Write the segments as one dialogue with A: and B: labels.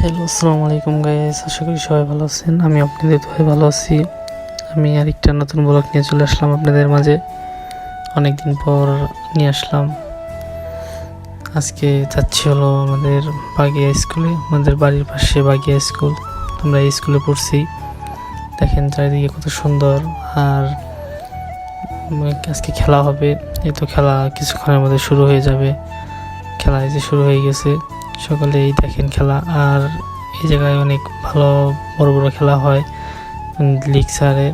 A: Hello আসসালামু আলাইকুম guys আশা করি সবাই ভালো আছেন। আমি আপনাদের দোয়াই ভালো আছি। আমি আরেকটা নতুন ব্লগ নিয়ে চলে আসলাম আপনাদের মাঝে। অনেক দিন পর নিয়ে আসলাম। আজকে যাচ্ছি হলো আমাদের বাগিয়া স্কুলে, আমাদের বাড়ির পাশে বাগিয়া স্কুল। আমরা এই স্কুলে পড়ছি। দেখেন চারিদিকে কত সুন্দর আর আজকে খেলা হবে। এই তো খেলা কিছুক্ষণের মধ্যে শুরু হয়ে যাবে। খেলা এই যে শুরু হয়ে গেছে। সকলেই দেখেন খেলা। আর এই জায়গায় অনেক ভালো, বড় বড় খেলা হয় লিগ সারে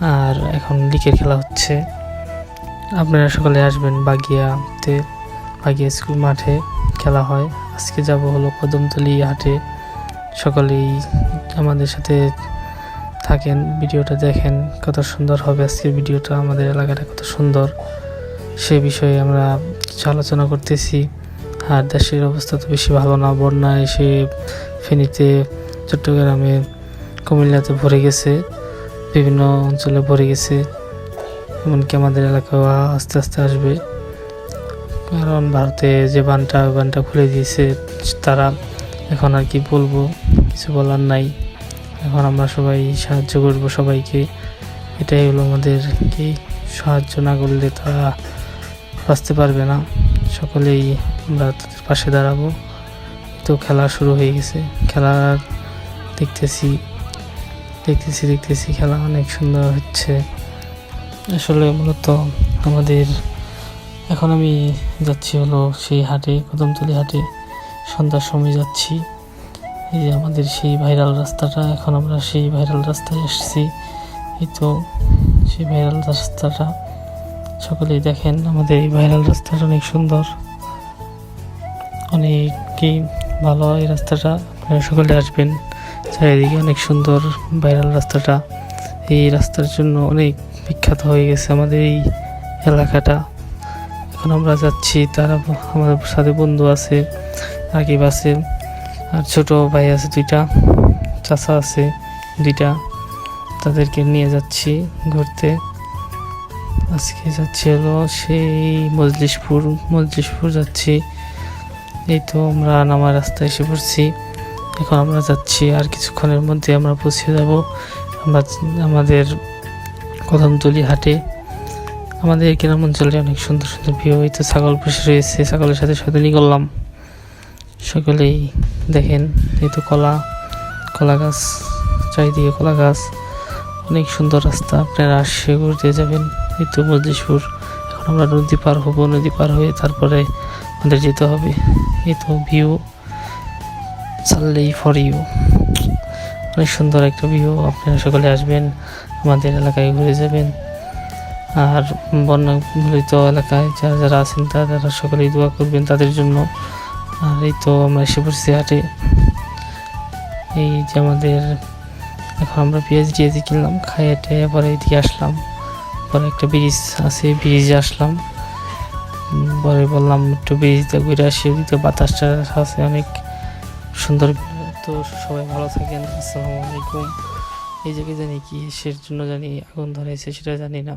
A: আর এখন লিগের খেলা হচ্ছে। আপনারা সকালে আসবেন বাগিয়াতে। বাগিয়া স্কুল মাঠে খেলা হয়। আজকে যাব হলো কদমতলি হাটে। সকালেই আমাদের সাথে থাকেন, ভিডিওটা দেখেন কত সুন্দর হবে। আজকের ভিডিওটা আমাদের এলাকাটা কত সুন্দর। সে বিষয়ে আমরা কিছু আলোচনা করতেছি। আর দেশের অবস্থা তো বেশি ভালো না। বন্যা এসে ফেনীতে, চট্টগ্রামে, কুমিল্লাতে ভরে গেছে। বিভিন্ন অঞ্চলে ভরে গেছে। এমনকি আমাদের এলাকাও আস্তে আস্তে আসবে। কারণ ভারতে যে বানটা বানটা খুলে দিয়েছে, তারা এখন আর কি বলব, কিছু বলার নাই। এখন আমরা সবাই সাহায্য করব সবাইকে। এটাই হলো আমাদের কি? সাহায্য না করলে তারা বাঁচতে পারবে না। সকলেই আমরা তাদের পাশে দাঁড়াবো। তো খেলা শুরু হয়ে গেছে। খেলা দেখতেছি দেখতেছি দেখতেছি খেলা অনেক সুন্দর হচ্ছে। আসলে মূলত আমাদের, এখন আমি যাচ্ছি হলো সেই হাটে কদমতলি হাটে। সন্ধ্যার সময় যাচ্ছি। এই আমাদের সেই ভাইরাল রাস্তাটা, এখন আমরা সেই ভাইরাল রাস্তায় এসেছি এই তো সেই ভাইরাল রাস্তাটা, সকলেই দেখেন আমাদের এই ভাইরাল রাস্তাটা অনেক সুন্দর। অনেকই ভালো এই রাস্তাটা, আপনারা সকলে আসবেন। চারিদিকে অনেক সুন্দর ভাইরাল রাস্তাটা। এই রাস্তার জন্য অনেক বিখ্যাত হয়ে গেছে আমাদের এই এলাকাটা। এখন আমরা যাচ্ছি, তারা আমাদের সাথে বন্ধু আছে, রাকিব আছে। আর ছোট ভাই আছে দুইটা, চাচা আছে দুইটা। তাদেরকে নিয়ে যাচ্ছি ঘুরতে। আজকে যাচ্ছি হলো সেই মজলিশপুর মজলিশপুর যাচ্ছি। এই তো আমরা নামার রাস্তায় এসে পড়ছি। এখন আমরা যাচ্ছি আর কিছুক্ষণের মধ্যে আমরা পৌঁছে যাব আমরা আমাদের কদমতলি হাটে। আমাদের গ্রাম অঞ্চলে অনেক সুন্দর সুন্দর ভিউ, এই তো ছাগল পুষে রয়েছে। ছাগলের সাথে সতনী করলাম। সকলেই দেখেন, এই তো কলা কলা গাছ, চারিদিকে কলা গাছ। অনেক সুন্দর রাস্তা, আপনারা আসে ঘুরতে যাবেন এই তো মজলিশপুর। এখন আমরা নদী পার হব, নদী পার হয়ে তারপরে আমাদের যেতে হবে। এই তো ভিউ সানলেই ফর ইউ অনেক সুন্দর একটা ভিউ আপনারা সকলে আসবেন, আমাদের এলাকায় ঘুরে যাবেন। আর বন্যাগুলিত এলাকায় যারা যারা আছেন, তারা সকলেই দোয়া করবেন তাদের জন্য। আর এই তো আমরা এসে পড়ছি হাটে। এই যে আমাদের, এখন আমরা পেঁয়াজ টিয়াজি কিনলাম, খাইয়ে টেয়ে পরে এদিকে আসলাম। পরে একটা ব্রিজ আছে, ব্রিজে আসলাম। পরে বললাম একটু ব্রিজটা ঘুরে আসি, ওদিকে বাতাসটা আছে অনেক সুন্দর। তো সবাই ভালো থাকেন, আসসালামু আলাইকুম। এই জায়গায় জানি কি, সের জন্য জানি আগুন ধরেছে সেটা জানি না।